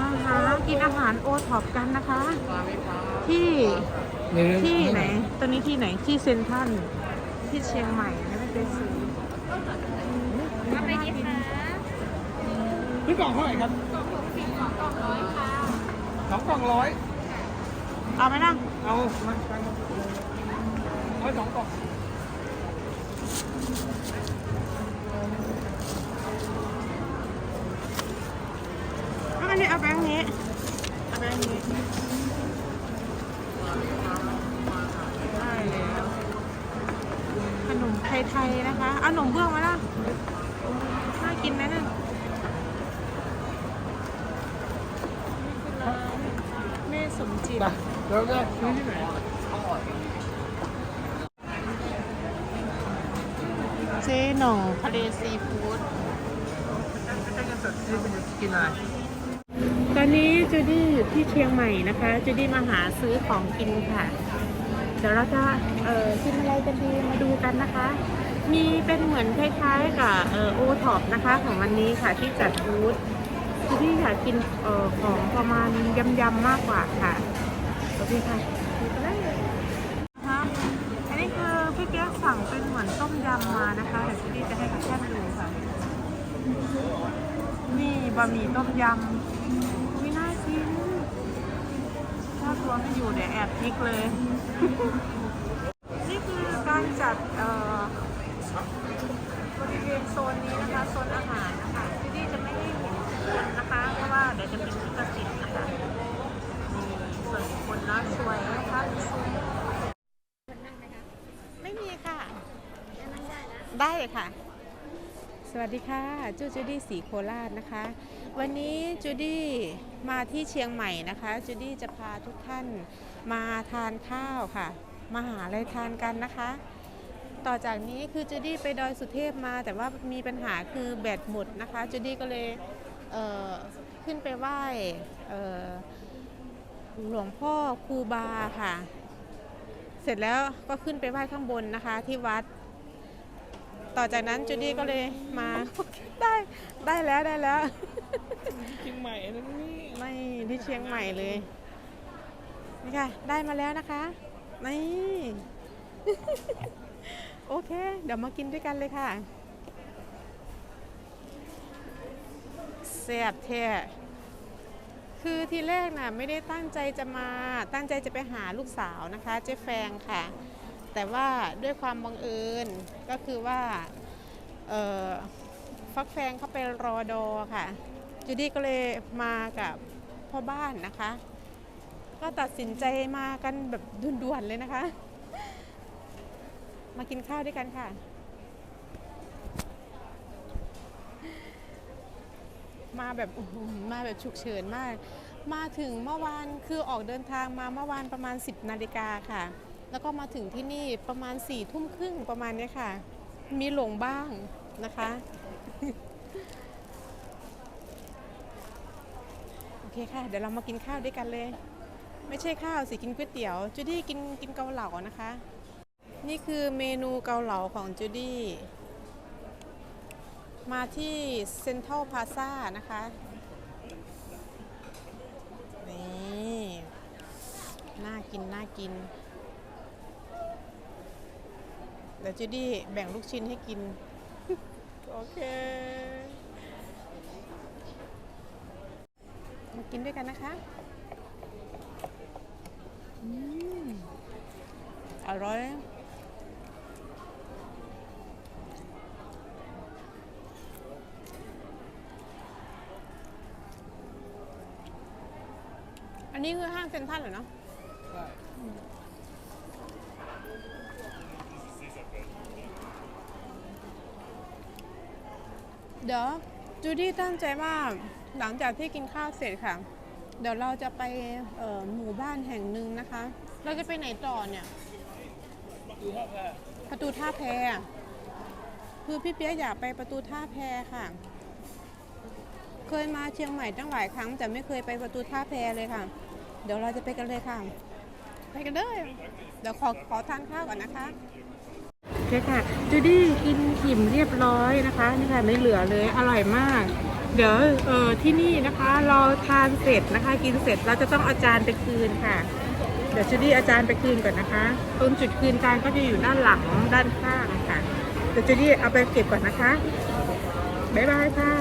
มาหากินอาหารโอท็อปกันนะคะ ที่ที่ไหนตอนนี้ที่ไหนที่เซนทรัลที่เชียงใหม่นะไม่ไปซื้อเอาไปดีคะพี่กล่องเท่าไหร่ครับสองกล่องร้อยเอาไหมนะเอามาเอาสองกล่อง เอาแบงค์นี้เอาแบงค์นี้ได้แล้วขนมไทยๆนะคะเอาขนมเบื้องมาล่ะน่ากินไหมน่ะแม่สมจิตไปเดี๋ยวจะซื้อที่ไหนเจ๊หน่องทะเลซีฟู้ดจะจะสดซื้อเป็นกินอะไร นนี้จูดี้อยู่ที่เชียงใหม่นะคะจูดี้มาหาซื้อของกินค่ะ เดี๋ยวเราจะเอ่อกินอะไรกันดีมาดูกันนะคะ มีเป็นเหมือนคล้ายๆกับเอ่อโอท็อปนะคะ ของวันนี้ค่ะที่จัดบูธจูดี้อยากกินเอ่อของประมาณยำๆมากกว่าค่ะโอเคค่ะดูกันเลยนะคะอันนี้คือพี่เก๊กสั่งเป็นเหมือนต้มยำมานะคะเดี๋ยวจูดี้จะให้ทุกท่ดูค่ะนี่บะหมี่ต้มยำาตัวไม่อยู่เดี๋ยวแอบพลิกเลย นี่คือการจัดเอ่อบริเวณโซนนี้นะคะ โซนอาหารนะคะ ที่นี่จะไม่ให้เห็นคนนะคะ เพราะว่าเดี๋ยวจะเป็นลิขสิทธิ์นะคะนี่ส่วนคนนะสวยนะคะมีซุ้มไม่มีค่ะ ได้เลยค่ะ สวัสดีค่ะจูจูดี้สีโคราชนะคะ วันนี้จูดี้มาที่เชียงใหม่นะคะจูดี้จะพาทุกท่านมาทานข้าวค่ะ มาหาอะไรทานกันนะคะ ต่อจากนี้คือจูดี้ไปดอยสุเทพมา แต่ว่ามีปัญหาคือแบตหมดนะคะจูดี้ก็เลยเขึ้นไปไหว้หลวงพ่อครูบาค่ะ เสร็จแล้วก็ขึ้นไปไหว้ข้างบนนะคะที่วัด ต่อจากนั้นจูดี้ก็เลยมาได้ได้แล้วได้แล้วเชียงใหม่นะนี่ไม่ที่เชียงใหม่เลยนี่ค่ะได้มาแล้วนะคะนี่โอเค เดี๋ยวมากินด้วยกันเลยค่ะแซ่บแท้คือทีแรกน่ะไม่ได้ตั้งใจจะมาตั้งใจจะไปหาลูกสาวนะคะ เจ๊แฟงค่ะ แต่ว่าด้วยความบังเอิญก็คือว่าฟักแฟงเขาไปรอดอค่ะ จูดี้ก็เลยมากับพ่อบ้านนะคะ ก็ตัดสินใจมากันแบบด่วนๆเลยนะคะ มากินข้าวด้วยกันค่ะ มาแบบมาแบบฉุกเฉินมาก มาถึงเมื่อวานคือออกเดินทางมาเมื่อวานประมาณ 10นาฬิกาค่ะ แล้วก็มาถึงที่นี่ประมาณ4ี่ทุ่มครึ่งประมาณนี้ค่ะ มีหลงบ้างนะคะ โอเคค่ะ เดี๋ยวเรามากินข้าวด้วยกันเลย ไม่ใช่ข้าวสิกินก๋วยเตี๋ยวจูดี้กินกินเกาเหลานะคะ นี่คือเมนูเกาเหลาของจูดี้มาที่เซ็นทรัลพาซ่านะคะนี่น่ากิน น่ากิน เดี๋ยวจูดี้แบ่งลูกชิ้นให้กิน โอเค มากินด้วยกันนะคะอร่อยอันนี้คือห้างเซ็นทรัลเหรอเนาะได้ เดี๋ยวจูดี้ตั้งใจว่าหลังจากที่กินข้าวเสร็จค่ะ เดี๋ยวเราจะไปหมู่บ้านแห่งหนึ่งนะคะ เราจะไปไหนต่อเนี่ยประตูท่าแพคือพี่เปียกอยากไปประตูท่าแพค่ะ เคยมาเชียงใหม่ตั้งหลายครั้ง แต่ไม่เคยไปประตูท่าแพเลยค่ะ เดี๋ยวเราจะไปกันเลยค่ะ ไปกันเลยเดี๋ยวขอขอทานข้าวก่อนนะคะ โอเคค่ะจูดี้กินขิมเรียบร้อยนะคะนี่ค่ะไม่เหลือเลยอร่อยมาก เดี๋ยวเออที่นี่นะคะเราทานเสร็จนะคะ กินเสร็จเราจะต้องเอาจานไปคืนค่ะ เดี๋ยวจูดี้เอาจารย์ไปคืนก่อนนะคะตรงจุดคืนจานก็จะอยู่ด้านหลังด้านข้างค่ะเดี๋ยวจูดี้เอาไปเก็บก่อนนะคะบ๊ายบายค่ะ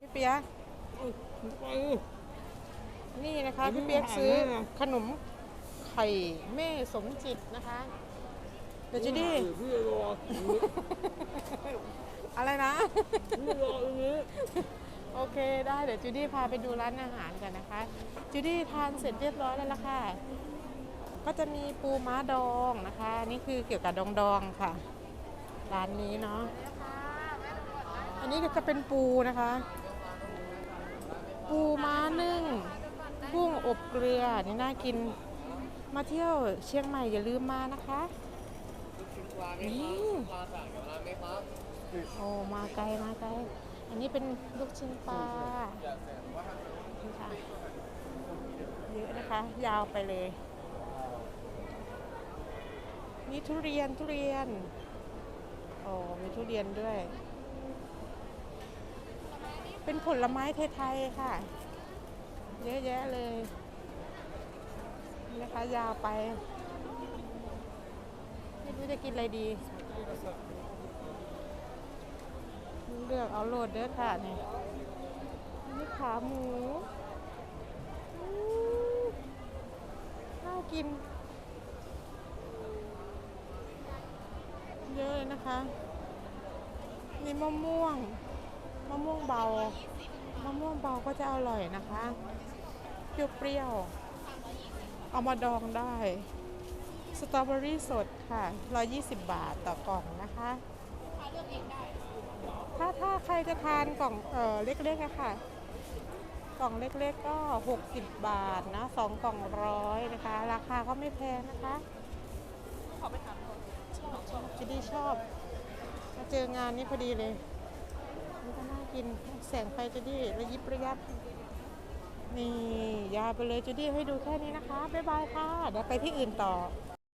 พี่เปียกนี่นะคะพี่เปียกซื้อขนมไข่แม่สมจิตนะคะ เดี๋ยวจูดี้พี่รออะไรนะ พี่รอตรงนี้โอเคได้เดี๋ยวจูดี้พาไปดูร้านอาหารกันนะคะจูดี้ทานเสร็จเรียบร้อยแล้วล่ะค่ะ ก็จะมีปูม้าดองนะคะ นี่คือเกี่ยวกับดองดองๆค่ะ ร้านนี้เนาะอันนี้ก็จะเป็นปูนะคะ ปูม้านึ่งกุ้งอบเกลือนี่น่ากินมาเที่ยวเชียงใหม่อย่าลืมมานะคะ นี่โอ้มาไกลมาไกลอันนี้เป็นลูกชิ้นปลานี่ค่ะเยอะนะคะ ยาวไปเลยมีทุเรียนทุเรียนโอ้มีทุเรียนด้วย เป็นผลไม้ไทยๆค่ะ เยอะแยะเลยนะคะยาวไป รู้จะกินอะไรดีเลือกเอาโหลดเด้อค่ะนี่นี่ขาหมูน่ากิน เยอะเลยนะคะ นี่มะม่วง มะม่วงเบา มะม่วงเบาก็จะอร่อยนะคะ เปรี้ยวๆเอามาดองได้ สตรอเบอรี่สดค่ะ 120 บาทต่อกล่องนะคะถ้าถ้าใครจะทานกล่องเออเล็กๆอะค่ะ กล่องเล็กๆก็ 60 บาทนะสองกล่องร้อยนะคะ ราคาก็ไม่แพงนะคะขอไปถามจะดีชอบมาเจองานนี้พอดีเลยนี่ก็น่ากินแสงไฟจะดีระยิบระยับนี่ยาไปเลยจูดี้ให้ดูแค่นี้นะคะ บ๊ายบายค่ะ เดี๋ยวไปที่อื่นต่อ